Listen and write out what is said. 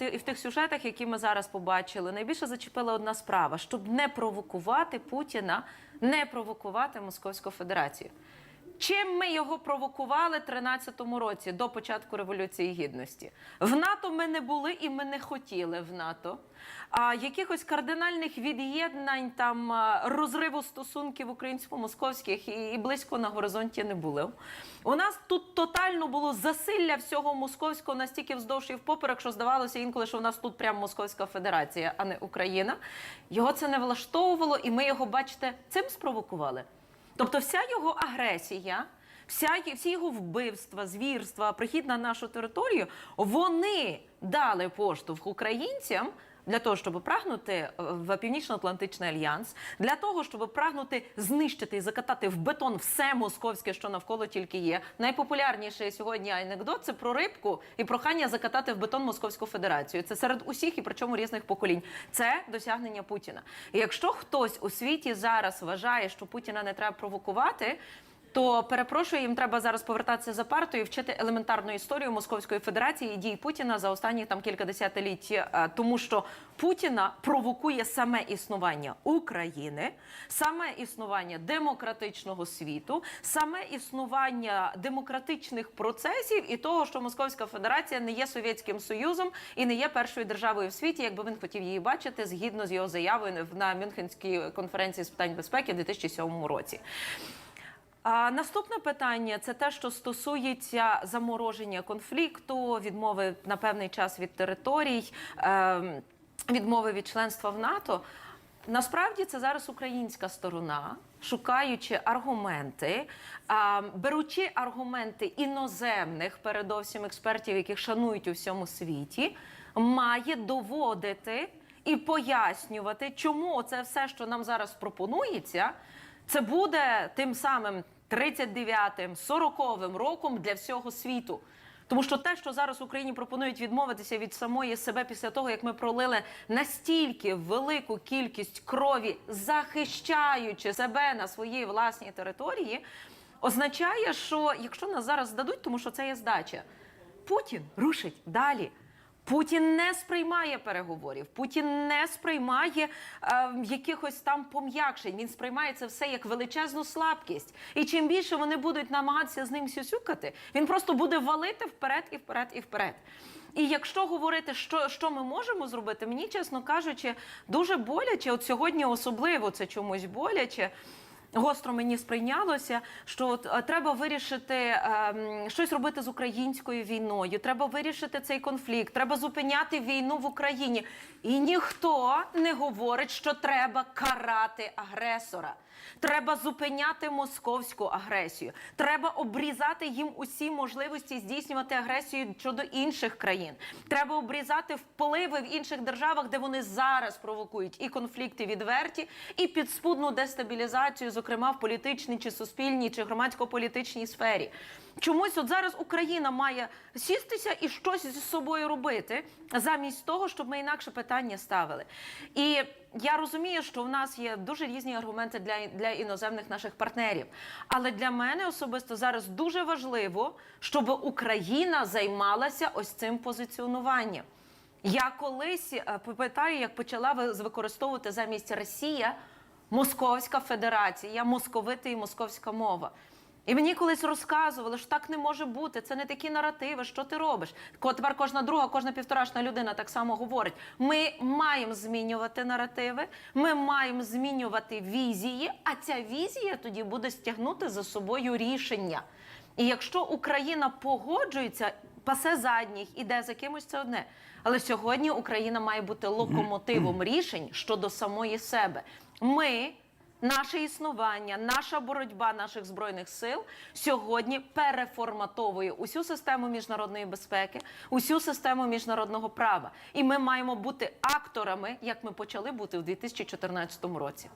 в тих сюжетах, які ми зараз побачили, найбільше зачепила одна справа: щоб не провокувати Путіна, не провокувати Московську Федерацію. Чим ми його провокували в 13-му році до початку революції гідності? В НАТО ми не були і ми не хотіли в НАТО. А якихось кардинальних від'єднань там розриву стосунків українсько-московських і, і близько на горизонті не було. У нас тут тотально було засилля всього московського настільки вздовж і впоперек, що здавалося інколи, що в нас тут прямо Московська Федерація, а не Україна. Його це не влаштовувало, і ми його, бачите, цим спровокували. Тобто, вся його агресія, вся, всі його вбивства, звірства, прихід на нашу територію, вони дали поштовх українцям. Для того щоб прагнути е, в Північно-Атлантичний альянс, для того щоб прагнути знищити і закатати в бетон все московське, що навколо тільки є. Найпопулярніший сьогодні анекдот це про рибку і прохання закатати в бетон Московську Федерацію. Це серед усіх і причому різних поколінь. Це досягнення Путіна. І якщо хтось у світі зараз вважає, що Путіна не треба провокувати. То перепрошую, їм треба зараз повертатися за партою вчити елементарну історію Московської Федерації і дій Путіна за останні там кілька десятиліть, е, тому що Путіна провокує саме існування України, саме існування демократичного світу, саме існування демократичних процесів і того, що Московська Федерація не є Совєтським Союзом і не є першою державою в світі, якби він хотів її бачити згідно з його заявою на Мюнхенській конференції з питань безпеки в 2007 році. А наступне питання це те, що стосується замороження конфлікту, відмови на певний час від територій, ем, відмови від членства в НАТО. Насправді це зараз українська сторона, шукаючи аргументи, беручи аргументи іноземних, передовсім експертів, яких шанують у всьому світі, має доводити і пояснювати, чому це все, що нам зараз пропонується, це буде тим самим 39-м, 40-м роком для всього світу. Тому що те, що зараз Україні пропонують відмовитися від самої себе після того, як ми пролили настільки велику кількість крові, захищаючи себе на своїй власній території, означає, що якщо нас зараз здадуть, тому що це є здача, Путін рушить далі. Путін не сприймає переговорів, Путін не сприймає е, якихось там пом'якшень. Він сприймає це все як величезну слабкість. І чим більше вони будуть намагатися з ним сюсюкати, він просто буде валити вперед і вперед і вперед. І якщо говорити, що, що ми можемо зробити, мені чесно кажучи, дуже боляче. От сьогодні особливо це чомусь боляче. Гостро мені сприйнялося, що от, е, треба вирішити ем, щось робити з українською війною. Треба вирішити цей конфлікт, треба зупиняти війну в Україні. І ніхто не говорить, що треба карати агресора. Треба зупиняти московську агресію. Треба обрізати їм усі можливості здійснювати агресію щодо інших країн. Треба обрізати впливи в інших державах, де вони зараз провокують і конфлікти відверті, і підспудну дестабілізацію, зокрема в політичній чи суспільній чи громадсько-політичній сфері. Чомусь от зараз Україна має сістися і щось зі собою робити, замість того, щоб ми інакше питання ставили. І я розумію, що в нас є дуже різні аргументи для, для іноземних наших партнерів. Але для мене особисто зараз дуже важливо, щоб Україна займалася ось цим позиціонуванням. Я колись е, пам'ятаю, як почала ви- використовувати замість Росія Московська Федерація, московити і московська мова. І мені колись розказували, що так не може бути, це не такі наративи. Що ти робиш? Тепер кожна друга, кожна півторашна людина так само говорить. Ми маємо змінювати наративи, ми маємо змінювати візії, а ця візія тоді буде стягнути за собою рішення. І якщо Україна погоджується, пасе задніх, іде за кимось, це одне. Але сьогодні Україна має бути локомотивом рішень щодо самої себе. Ми. Наше існування, наша боротьба наших збройних сил сьогодні переформатовує усю систему міжнародної безпеки, усю систему міжнародного права. І ми маємо бути акторами, як ми почали бути в 2014 році.